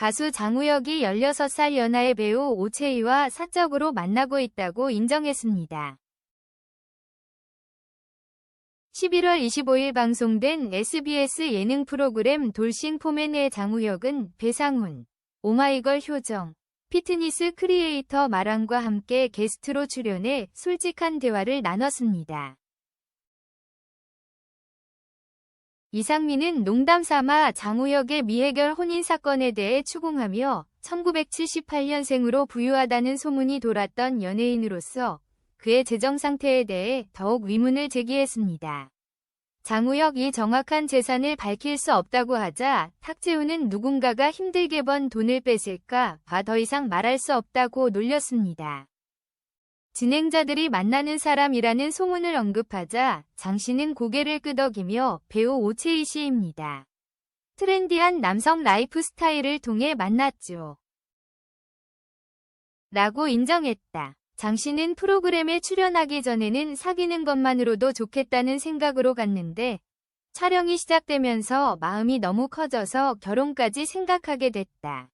가수 장우혁이 16살 연하의 배우 오채희와 사적으로 만나고 있다고 인정했습니다. 11월 25일 방송된 SBS 예능 프로그램 돌싱 포맨의 장우혁은 배상훈, 오마이걸 효정, 피트니스 크리에이터 마랑과 함께 게스트로 출연해 솔직한 대화를 나눴습니다. 이상민은 농담 삼아 장우혁의 미해결 혼인 사건에 대해 추궁하며 1978년생으로 부유하다는 소문이 돌았던 연예인으로서 그의 재정 상태에 대해 더욱 위문을 제기했습니다. 장우혁이 정확한 재산을 밝힐 수 없다고 하자 탁재훈은 누군가가 힘들게 번 돈을 뺏을까 봐 더 이상 말할 수 없다고 놀렸습니다. 진행자들이 만나는 사람이라는 소문을 언급하자 장 씨는 고개를 끄덕이며 배우 오채희 씨입니다. 트렌디한 남성 라이프 스타일을 통해 만났죠. 라고 인정했다. 장 씨는 프로그램에 출연하기 전에는 사귀는 것만으로도 좋겠다는 생각으로 갔는데 촬영이 시작되면서 마음이 너무 커져서 결혼까지 생각하게 됐다.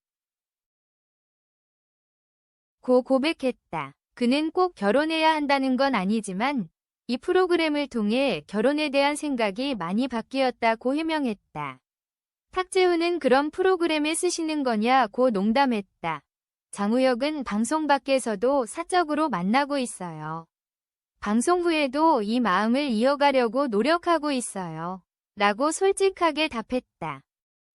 고 고백했다. 그는 꼭 결혼해야 한다는 건 아니지만 이 프로그램을 통해 결혼에 대한 생각이 많이 바뀌었다고 해명했다. 탁재훈은 그런 프로그램에 쓰시는 거냐고 농담했다. 장우혁은 방송 밖에서도 사적으로 만나고 있어요. 방송 후에도 이 마음을 이어가려고 노력하고 있어요. 라고 솔직하게 답했다.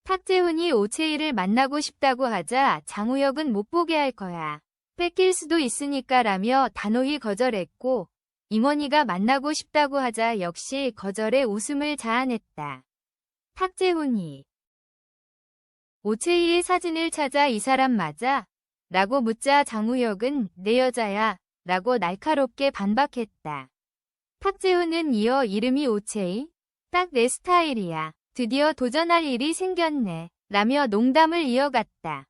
탁재훈이 오채희를 만나고 싶다고 하자 장우혁은 못 보게 할 거야. 뺏길 수도 있으니까 라며 단호히 거절했고 임원희가 만나고 싶다고 하자 역시 거절에 웃음을 자아냈다. 탁재훈이 오채희의 사진을 찾아 이 사람 맞아? 라고 묻자 장우혁은 내 여자야 라고 날카롭게 반박했다. 탁재훈은 이어 이름이 오채희? 딱 내 스타일이야. 드디어 도전할 일이 생겼네. 라며 농담을 이어갔다.